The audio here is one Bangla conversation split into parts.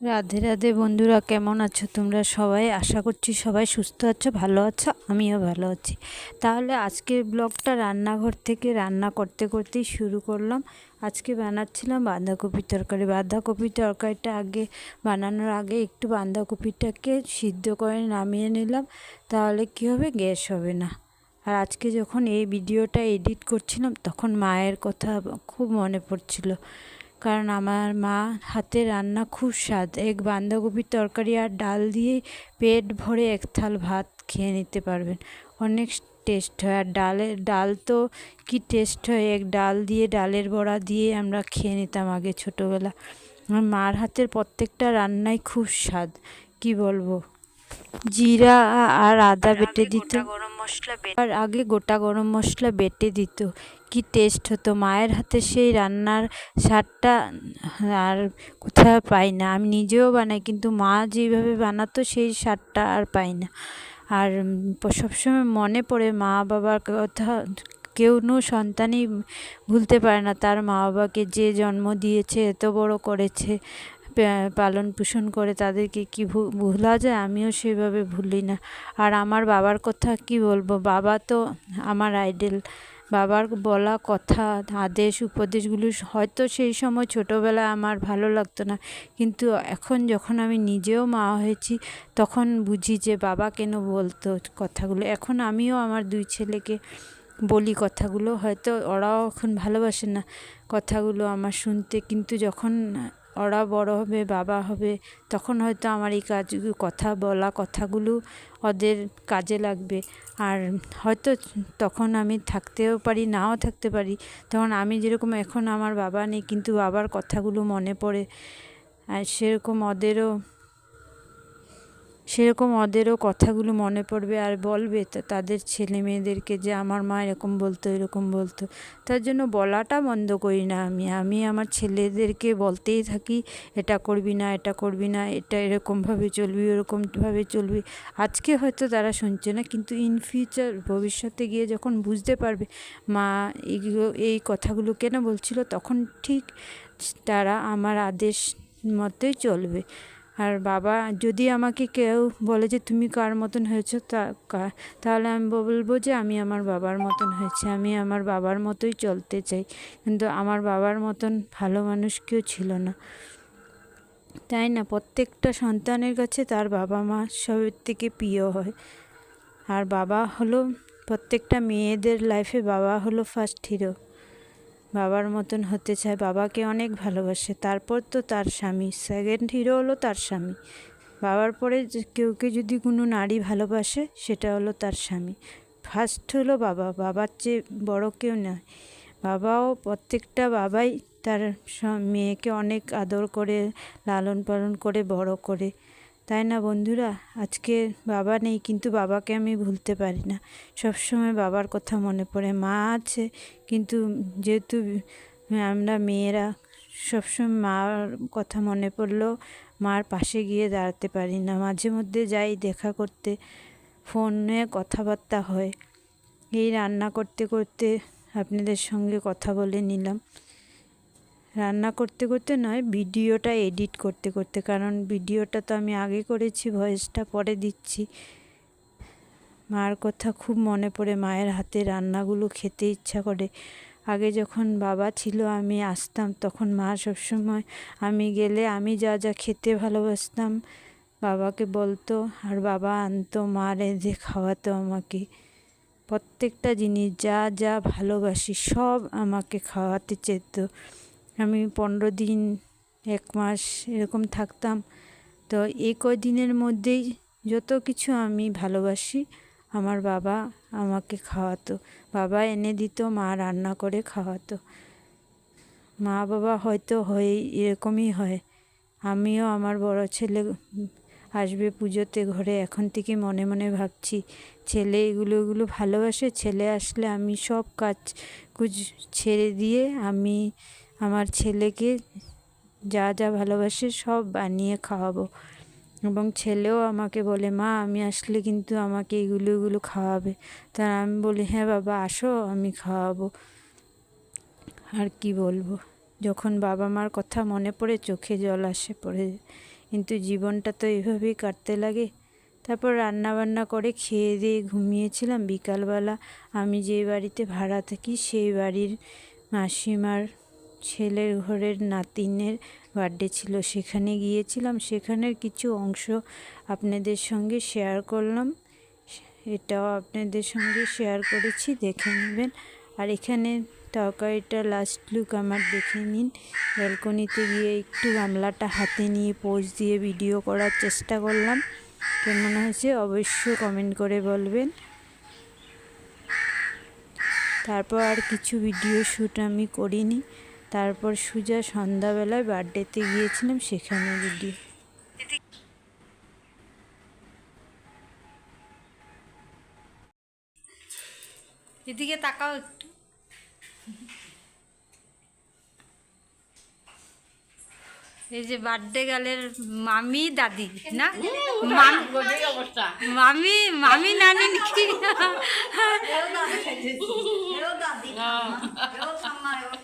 রাধে রাধে বন্ধুরা, কেমন আছো তোমরা সবাই? আশা করছি সবাই সুস্থ আছো, ভালো আছো, আমিও ভালো আছি। তাহলে আজকের ব্লগটা রান্নাঘর থেকে রান্না করতে করতেই শুরু করলাম। আজকে বানাচ্ছিলাম বাঁধাকপির তরকারি। বাঁধাকপির তরকারিটা আগে বানানোর আগে একটু বাঁধাকপিটাকে সিদ্ধ করে নামিয়ে নিলাম। তাহলে কী হবে? গ্যাস হবে না। আর আজকে যখন এই ভিডিওটা এডিট করছিলাম, তখন মায়ের কথা খুব মনে পড়ছিল। কারণ আমার মা হাতে রান্না খুব স্বাদ। এক বাঁধাকপির তরকারি আর ডাল দিয়ে পেট ভরে এক থাল ভাত খেয়ে নিতে পারবেন। অনেক টেস্ট হয়। আর ডালের ডাল তো কি টেস্ট হয়? এক ডাল দিয়ে, ডালের বড়া দিয়ে আমরা খেয়ে নিতাম আগে ছোটোবেলা। আমার মার হাতের প্রত্যেকটা রান্নাই খুব স্বাদ। কি বলব? জিরা আর আদা বেটে দিত। গরম মশলা আর আগে গোটা গরম মশলা বেটে দিত। কি টেস্ট হতো? মায়ের হাতে সেই রান্নার স্বাদটা আর কোথাও পাই না। আমি নিজেও বানাই কিন্তু মা যেভাবে বানাতো সেই স্বাদটা আর পাই না। আর সবসময় মনে পড়ে মা বাবার কথা। কেউ নো সন্তানই ভুলতে পারে না তার মা বাবাকে যে জন্ম দিয়েছে এত বড় করেছে। পালন পোষণ করে তাদেরকে কি ভুলা যায়? আমিও সেভাবে ভুলি না। আর আমার বাবার কথা কি বলব? বাবা তো আমার আইডেল বাবার বলা কথা, আদেশ, উপদেশগুলো হয়তো সেই সময় ছোটোবেলায় আমার ভালো লাগতো না। কিন্তু এখন যখন আমি নিজেও মা হয়েছি, তখন বুঝি যে বাবা কেন বলতো কথাগুলো। এখন আমিও আমার দুই ছেলেকে বলি কথাগুলো। হয়তো ওরাও এখন ভালোবাসে না কথাগুলো আমার শুনতে। কিন্তু যখন ওরা বড় হবে, বাবা হবে, তখন হয়তো আমার এই কাজ, কথা বলা কথাগুলো ওদের কাজে লাগবে। আর হয়তো তখন আমি থাকতেও পারি, নাও থাকতে পারি। তখন আমি যেরকম এখন আমার বাবা নেই, কিন্তু বাবার কথাগুলো মনে পড়ে। আর সেরকম ওদেরও সেরকম ওদেরও কথাগুলো মনে পড়বে আর বলবে তাদের ছেলে মেয়েদেরকে যে আমার মা এরকম বলতো এরকম বলতো। তার জন্য বলাটা বন্ধ করি না আমি। আমি আমার ছেলেদেরকে বলতেই থাকি, এটা করবি না, এটা করবি না, এটা এরকমভাবে চলবি, ওরকমভাবে চলবি। আজকে হয়তো তারা শুনছে না, কিন্তু ইন ফিউচার ভবিষ্যতে গিয়ে যখন বুঝতে পারবে মা এইগুলো এই কথাগুলো কেন বলছিল, তখন ঠিক তারা আমার আদেশ মতোই চলবে। আর বাবা, যদি আমাকে কেউ বলে যে তুমি কার মতন হয়েছো, তা তাহলে আমি বলব যে আমি আমার বাবার মতন হয়েছে। আমি আমার বাবার মতোই চলতে চাই। কিন্তু আমার বাবার মতন ভালো মানুষ কেউ ছিল না। তাই না? প্রত্যেকটা সন্তানের কাছে তার বাবা মা সবের থেকে প্রিয় হয়। আর বাবা হলো প্রত্যেকটা মেয়েদের লাইফে বাবা হলো ফার্স্ট হিরো বাবার মতন হতে চায়, বাবাকে অনেক ভালোবাসে। তারপর তো তার স্বামী। সেকেন্ড হিরো হলো তার স্বামী। বাবার পরে কেউকে যদি কোনো নারী ভালোবাসে, সেটা হলো তার স্বামী। ফার্স্ট হলো বাবা। বাবার চেয়ে বড় কেউ নয়। বাবাও প্রত্যেকটা বাবাই তার মেয়েকে অনেক আদর করে লালন পালন করে, বড় করে। তাই না বন্ধুরা? আজকে বাবা নেই, কিন্তু বাবাকে আমি ভুলতে পারি না। সবসময় বাবার কথা মনে পড়ে। মা আছে, কিন্তু যেহেতু আমরা মেয়েরা, সবসময় মার কথা মনে পড়লেও মার পাশে গিয়ে দাঁড়াতে পারি না। মাঝে মধ্যে যাই দেখা করতে, ফোনে কথাবার্তা হয়। এই রান্না করতে করতে আপনাদের সঙ্গে কথা বলে নিলাম। রান্না করতে করতে নয়, ভিডিওটা এডিট করতে করতে। কারণ ভিডিওটা তো আমি আগে করেছি, ভয়েসটা পরে দিচ্ছি। মার কথা খুব মনে পড়ে, মায়ের হাতে রান্নাগুলো খেতে ইচ্ছা করে। আগে যখন বাবা ছিল, আমি আসতাম, তখন মা সবসময় আমি গেলে আমি যা যা খেতে ভালোবাসতাম, বাবাকে বলতো, আর বাবা, আনতো, মা রেঁধে খাওয়াতো আমাকে। প্রত্যেকটা জিনিস, যা যা ভালোবাসি, সব আমাকে খাওয়াতে চেত। আমি পনেরো দিন, এক মাস এরকম থাকতাম। তো এই কদিনের মধ্যেই যত কিছু আমি ভালোবাসি, আমার বাবা আমাকে খাওয়াতো। বাবা এনে দিত, মা রান্না করে খাওয়াতো। মা বাবা হয়তো হয়, এরকমই হয়। আমিও আমার বড় ছেলে আসবে পুজোতে ঘরে, এখন থেকে মনে মনে ভাবছি, ছেলে এগুলো এগুলো ভালোবাসে? ছেলে আসলে আমি সব কাজ কুজ ছেড়ে দিয়ে আমি আমার ছেলেকে যা যা ভালোবাসে সব বানিয়ে খাওয়াবো। এবং ছেলেও আমাকে বলে, মা, আমি আসলে কিন্তু আমাকে এগুলো এগুলো খাওয়াবে। তার আমি বলি হ্যাঁ বাবা, আসো, আমি খাওয়াবো। আর কি বলব? যখন বাবা মার কথা মনে পড়ে, চোখে জল আসে, পড়ে কিন্তু জীবনটা তো এভাবেই কাটতে লাগে। তারপর রান্না বান্না করে খেয়ে দিয়ে ঘুমিয়েছিলাম। বিকালবেলা আমি যে বাড়িতে ভাড়া থাকি, সেই বাড়ির মাসিমার ছেলের ঘরের নাতিনের বার্থডে ছিল, সেখানে গিয়েছিলাম। সেখানের কিছু অংশ আপনাদের সঙ্গে শেয়ার করলাম। এটাও আপনাদের সঙ্গে শেয়ার করেছি, দেখে নেবেন। আর এখানে তরকারিটা লাস্ট লুক আমার দেখে নিন। ব্যালকনিতে গিয়ে একটু গামলাটা হাতে নিয়ে পোজ দিয়ে ভিডিও করার চেষ্টা করলাম। কেমন হয়েছে অবশ্য কমেন্ট করে বলবেন। তারপর আর কিছু ভিডিও শ্যুট আমি করিনি। তারপর সুজা সন্ধ্যাবেলায় বার্থডেতে গিয়েছিলাম সেখানে দিদি এদিকে তাকাও একটু। এই যে বার্থডে গালের মামি দাদি না? মামি মামি নানি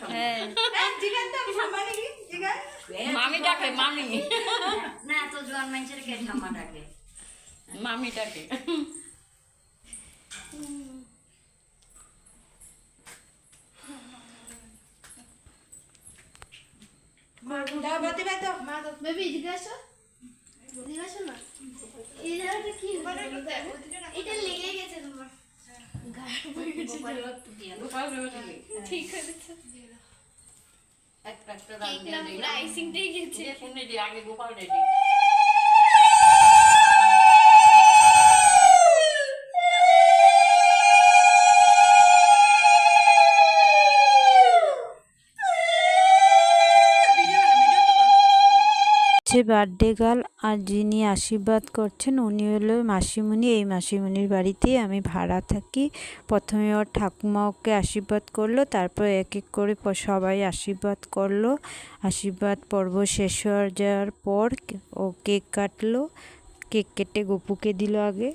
হ্যাঁ। মামি ডাকে মামি। না তো জোয়ান মানুষের কে ঠাম্মা ডাকে? মামি ডাকে। বেবি এদিকে আসো। এদিকে আসো না। এই জায়গাটা কি? এটা লেগে গেছে তোমার। ঠিক আছে। একটা একটা দাম দিয়ে গেছে। আগে গোপাল রেডি। হচ্ছে বার্থডে গার্ল আর যিনি আশীর্বাদ করছেন, উনি হলো মাসিমণি। এই মাসিমণির বাড়িতেই আমি ভাড়া থাকি। প্রথমে ওর ঠাকুমা ওকে আশীর্বাদ করল, তারপর এক এক করে সবাই আশীর্বাদ করল। আশীর্বাদ পর্ব শেষ হয়ে যাওয়ার পর ও কেক কাটলো। কেক কেটে গপুকে দিল আগে।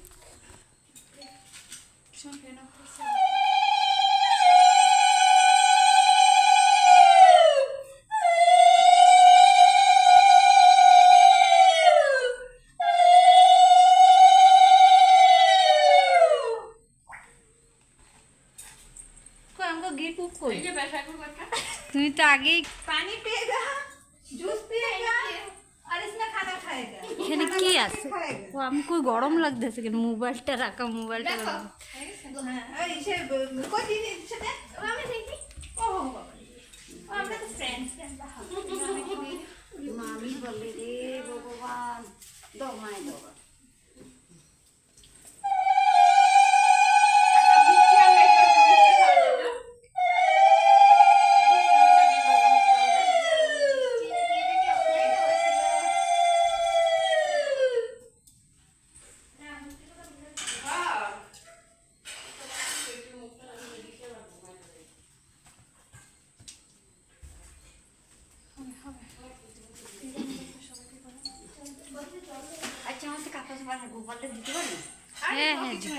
বেসা করবো একটা তুমি তো আগেই पानी पिएगा जूस पिएगा और इसमें खाना खाएगा এখানে কি আছে ও আমি কই গরম লাগতেছে কেন মোবাইলটা রাখা মোবাইলটা রাখা हाँ, इसे कोई दिन इसे दे আমি দেখি ओह बाबा रे। ओ, আমরা তো फ्रेंड्स মামি বলে রে ভগবান দাও মায়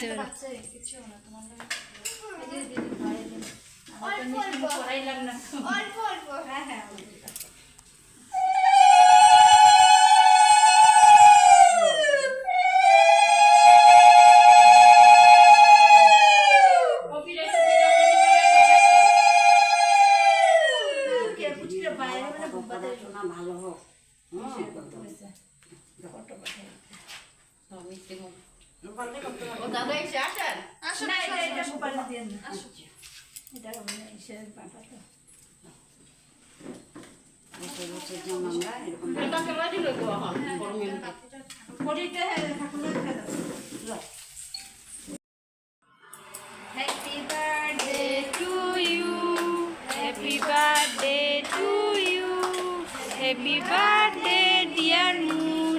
দিতে পারো অল্প অল্প। অল্প ও দাদা এসে আসেন না এটা এটা গোপাল দিয়ে না। এটা গরমের মধ্যে। পরিতে ঠাকুর খেলো happy birthday to you happy birthday to you happy birthday dear Moon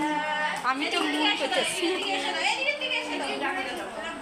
আমি তো মুন করতেছি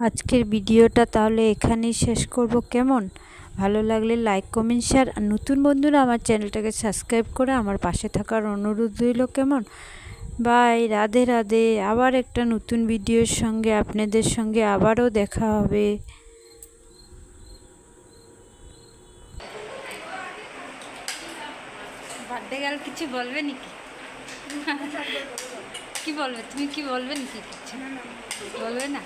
আজকের ভিডিওটা তাহলে এখানেই শেষ করব। কেমন? ভালো লাগলে লাইক কমেন্ট শেয়ার আর নতুন বন্ধুরা আমার চ্যানেলটাকে সাবস্ক্রাইব করে আমার পাশে থাকার অনুরোধ রইল। কেমন? বাই রাধে রাধে। আবার একটা নতুন ভিডিওর সঙ্গে আপনাদের সঙ্গে আবারও দেখা হবে। বার্থডে গেল কিছু বলবে নাকি? কি বলবে? তুমি কি বলবে? নাকি কিছু বলবে না?